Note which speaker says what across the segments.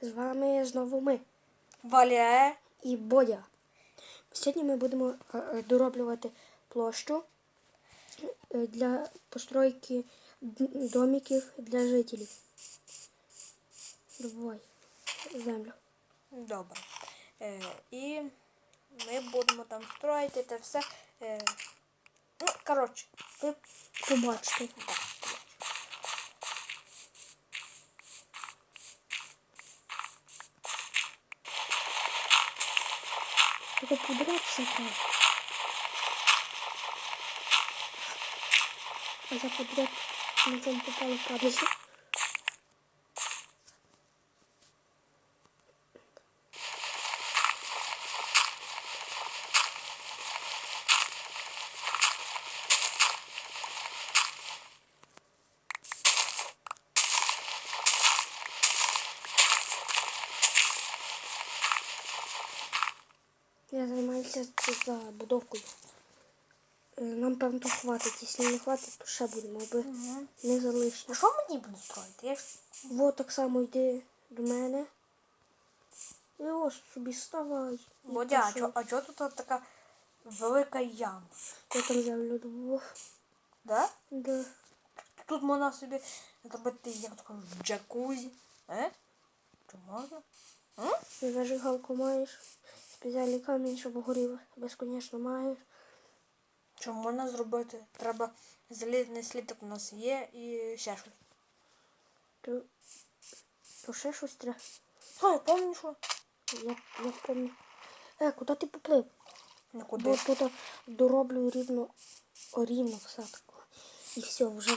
Speaker 1: З вами знову ми
Speaker 2: Валя.
Speaker 1: і Бодя. Сьогодні ми будемо е, е, дороблювати площу е, для постройки домиків для жителів. Добувай землю.
Speaker 2: Добре. Е, і ми будемо там строїти це все. Е, ну, коротше, ви
Speaker 1: Побачите. Тільки подивитися треба. А я подряд на чому попало кабель. Я займаюся забудовкою. Е, Нам певно хватить. Якщо не хватить, то ще будемо, аби
Speaker 2: Угу.
Speaker 1: не залишили.
Speaker 2: Ну що мені будемо строїти? Я ж...
Speaker 1: Вот так само йди до мене. І ось собі ставай. І
Speaker 2: Бодя, а
Speaker 1: пішов.
Speaker 2: чо, а чого тут така велика яма?
Speaker 1: Я там землю добув.
Speaker 2: Да?
Speaker 1: Да.
Speaker 2: Тут можна собі зробити, як кажуть, джакузі. Е? Чи можна? М?
Speaker 1: Зажигалку маєш. Спеціальний камінь, щоб горів. Безконечно маєш.
Speaker 2: Що можна зробити? Треба залізний слідок у нас є і ще щось.
Speaker 1: То, то ще щось треба.
Speaker 2: А, я пам'ятаю, що?
Speaker 1: Я, я помню. Е, куди ти поплив?
Speaker 2: Нікуди.
Speaker 1: Бо тут дороблю рівно, рівно таке. І все, вже.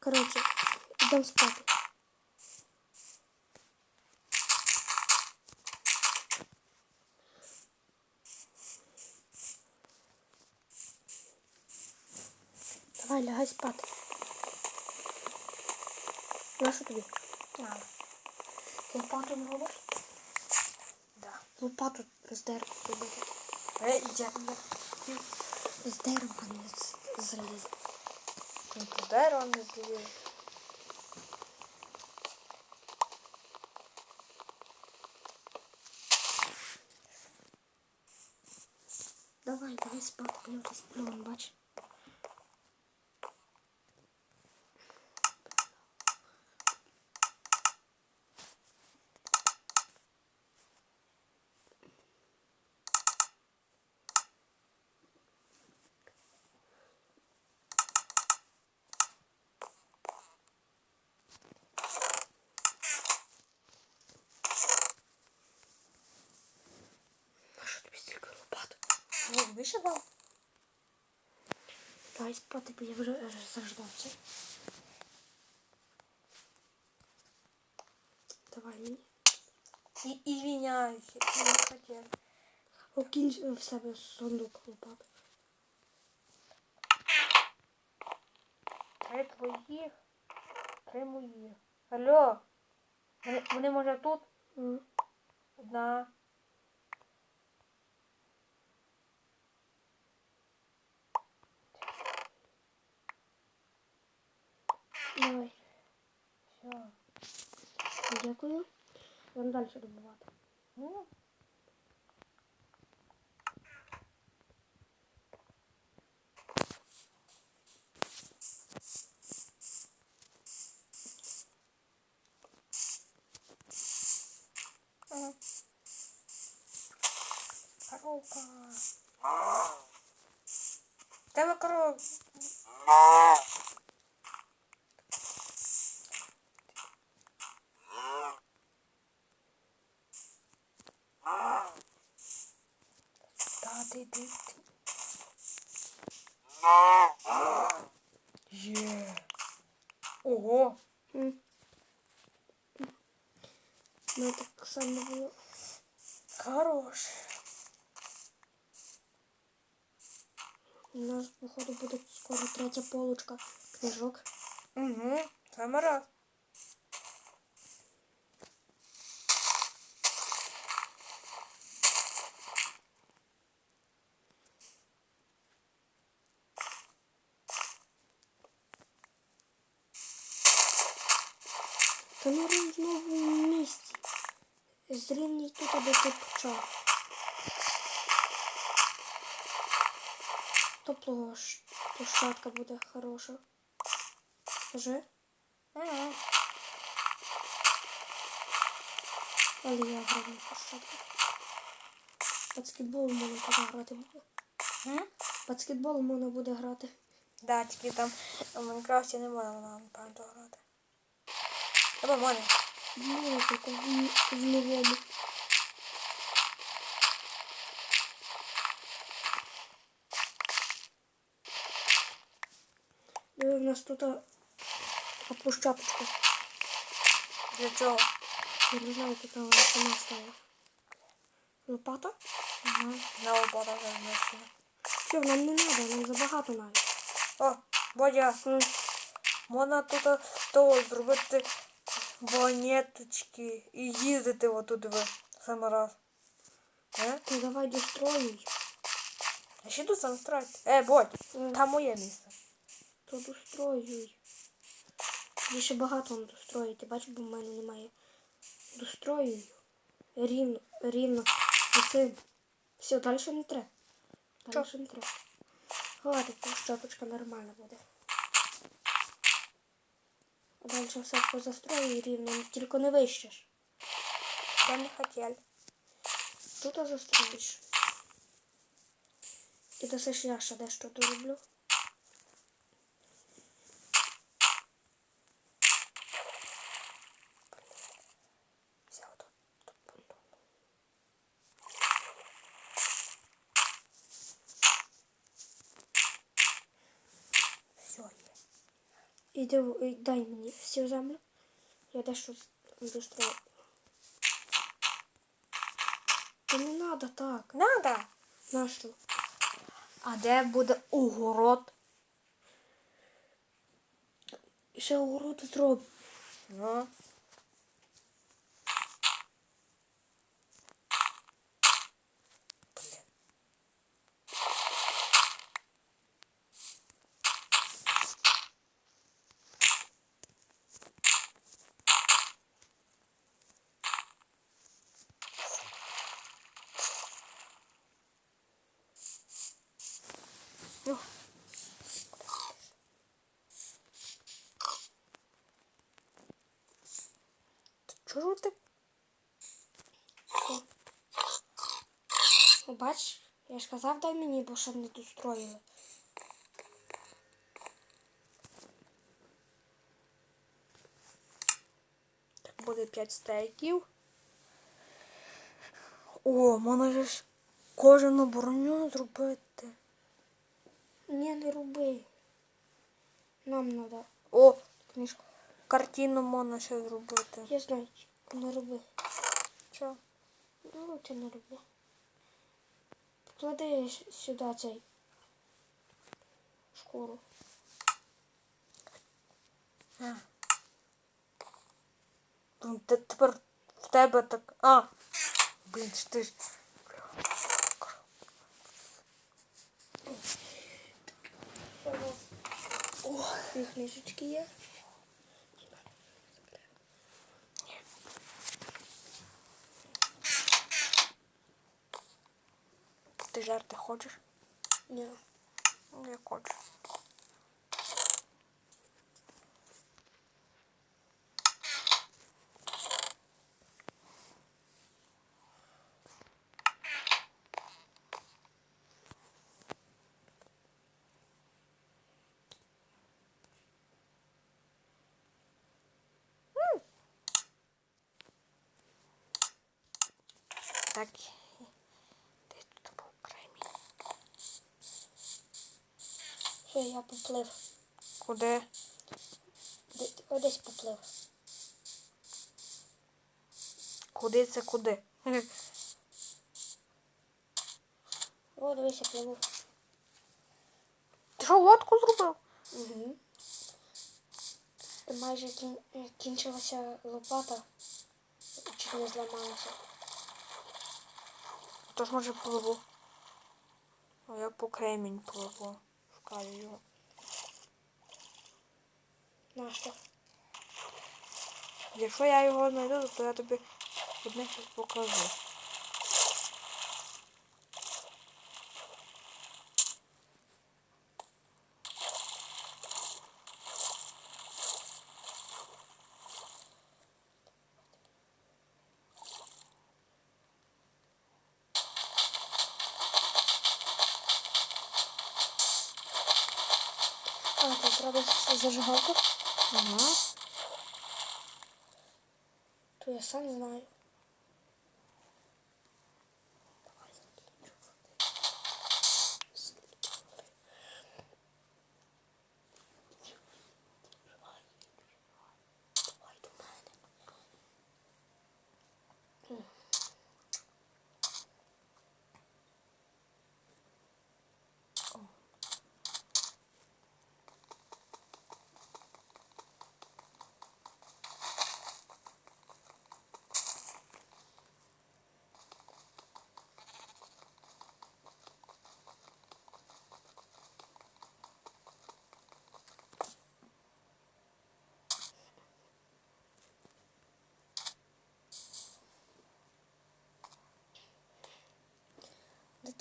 Speaker 1: Коротше, йдемо спати. Давай, лягай спати. На що тобі?
Speaker 2: А. Лопату не робиш? Да.
Speaker 1: Лопату з дерева робити.
Speaker 2: Е, я, я,
Speaker 1: З дерева, не з, з заліза.
Speaker 2: Не зліз.
Speaker 1: Давай, давай спати, я вже сплю, он,
Speaker 2: Більше.
Speaker 1: Давай спати, бо я вже е, заждався. Давай мені.
Speaker 2: І, і я не хотів.
Speaker 1: Окинь в себе сундук лопат.
Speaker 2: Три твоїх, три моїх. Алло. Вони, вони може тут?
Speaker 1: М.
Speaker 2: Одна.
Speaker 1: Давай.
Speaker 2: Все.
Speaker 1: Дякую. Вам далі добувати.
Speaker 2: Ну. Коровка. Тебе корова.
Speaker 1: Так само було.
Speaker 2: Хорош.
Speaker 1: У нас, походу, буде скоро третя полочка книжок.
Speaker 2: Угу. Саме раз.
Speaker 1: Та. Зрівній тут, аби ти почав. То площадка буде хороша. Скажи,
Speaker 2: Ага.
Speaker 1: але я грав на площадку. Баскетбол можна туди грати буде.
Speaker 2: М?
Speaker 1: Баскетбол можна буде грати.
Speaker 2: Да, тільки там в Майнкрафті не можна правда грати. Або можна.
Speaker 1: Ну, тільки в. Диви, у нас тут така площадочка.
Speaker 2: Для чого?
Speaker 1: Я не знаю, яка вона сама стала. Лопата?
Speaker 2: Угу. На лопата вже знищена.
Speaker 1: Все, нам не треба, нам забагато навіть.
Speaker 2: О, Бодя, можна тут то зробити вагонеточки і їздити отут ви саме раз. Е?
Speaker 1: Ну давай достроюй.
Speaker 2: А ще тут сам строїти. Е, Бодь,
Speaker 1: М.
Speaker 2: там моє місце.
Speaker 1: То достроюй. Більше багато вам достроїти, бач, бо в мене немає. Достроюй. Рівно, рівно. За цим. Все, далі не треба. Далі не треба. Хватить, то щопочка нормальна буде. А все позастрою рівно, тільки не вищеш.
Speaker 2: Я не хотів.
Speaker 1: Тут застроїш. І досиш я ще дещо дороблю.
Speaker 2: Взяв тут. тут понтон. Все є.
Speaker 1: Іди, в- дай мені всю землю. Я дещо быстро. Та не надо так.
Speaker 2: Надо.
Speaker 1: Нащо?
Speaker 2: А де буде огород?
Speaker 1: І ще огород зроб.
Speaker 2: Ну. Чого ти?
Speaker 1: Бач, я ж казав, дай мені, бо ще не достроїли.
Speaker 2: Так буде 5 стейків. О, можна ж кожану броню зробити.
Speaker 1: Ні, не роби. Нам треба
Speaker 2: О,
Speaker 1: книжку.
Speaker 2: Картину можна ще зробити.
Speaker 1: Я знаю, не роби.
Speaker 2: Що?
Speaker 1: Ну, ти не роби. Поклади ж сюди цей шкуру.
Speaker 2: А. Ну, те- Тепер в тебе так. А! Блін, ж ти ж.
Speaker 1: О, книжечки є.
Speaker 2: Ти жарти хочеш?
Speaker 1: Ні.
Speaker 2: Я хочу. Так. Десь тут був кремінь.
Speaker 1: Все, я поплив.
Speaker 2: Куди?
Speaker 1: Де- Одесь поплив.
Speaker 2: Куди це куди?
Speaker 1: О, дивися, пливу.
Speaker 2: Ти що лодку зробив?
Speaker 1: Угу. Майже кін... кінчилася лопата. Чуть не зламалася.
Speaker 2: Тож може пливу. А я по кремінь пливу. Шукаю його.
Speaker 1: Нащо?
Speaker 2: Якщо я його знайду, то я тобі одне покажу.
Speaker 1: А, ти зробиш зажигалку?
Speaker 2: Ага.
Speaker 1: То я сам знаю.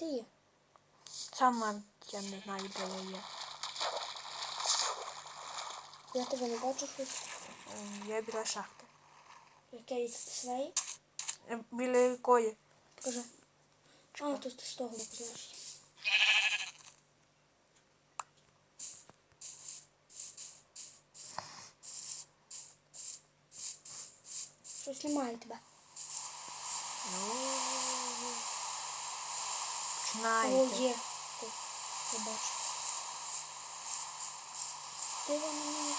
Speaker 1: Є?
Speaker 2: Сам я не знаю, де я є.
Speaker 1: Я тебе не бачу.
Speaker 2: Ем, Я біля шахти.
Speaker 1: Яке своєї?
Speaker 2: Е, Біля якої?
Speaker 1: Покажи. А, тут з того знаєш. Щось немає тебе.
Speaker 2: Ну,
Speaker 1: О,
Speaker 2: починаєте.
Speaker 1: є. Тут, я бачу. Де вона мені?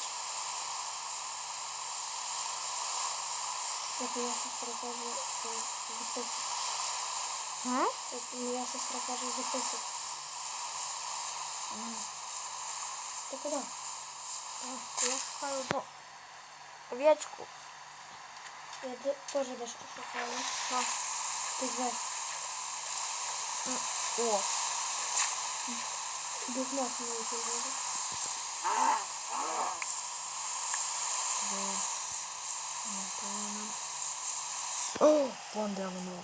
Speaker 1: Як моя сестра каже, е, записуй.
Speaker 2: М?
Speaker 1: Як моя сестра каже, записуй. Ти куди?
Speaker 2: А, Я шукаю ну, овечку.
Speaker 1: Я де- теж дещо шукаю.
Speaker 2: Що?
Speaker 1: Тебе.
Speaker 2: М, О,
Speaker 1: Бігмак мені позвонив.
Speaker 2: де? Напевно. О, вон де воно.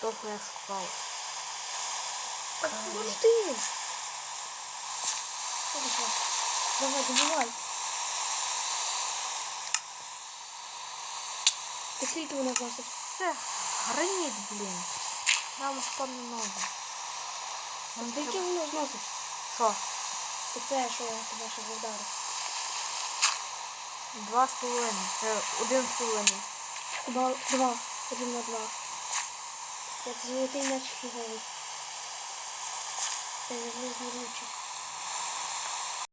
Speaker 2: Того я шукав.
Speaker 1: Подожди. Подожди. Давай, добивай. Ти скільки вона вносить?
Speaker 2: Це граніт, блін. Нам що не нужно. Нам треба-
Speaker 1: воно зносить?
Speaker 2: Що?
Speaker 1: Оце, що я тебе ще вдарив.
Speaker 2: Два з половиною. Е, Один з половиною.
Speaker 1: Два, два. Рівно два. Як золотий меч фіговий. Це не зручно.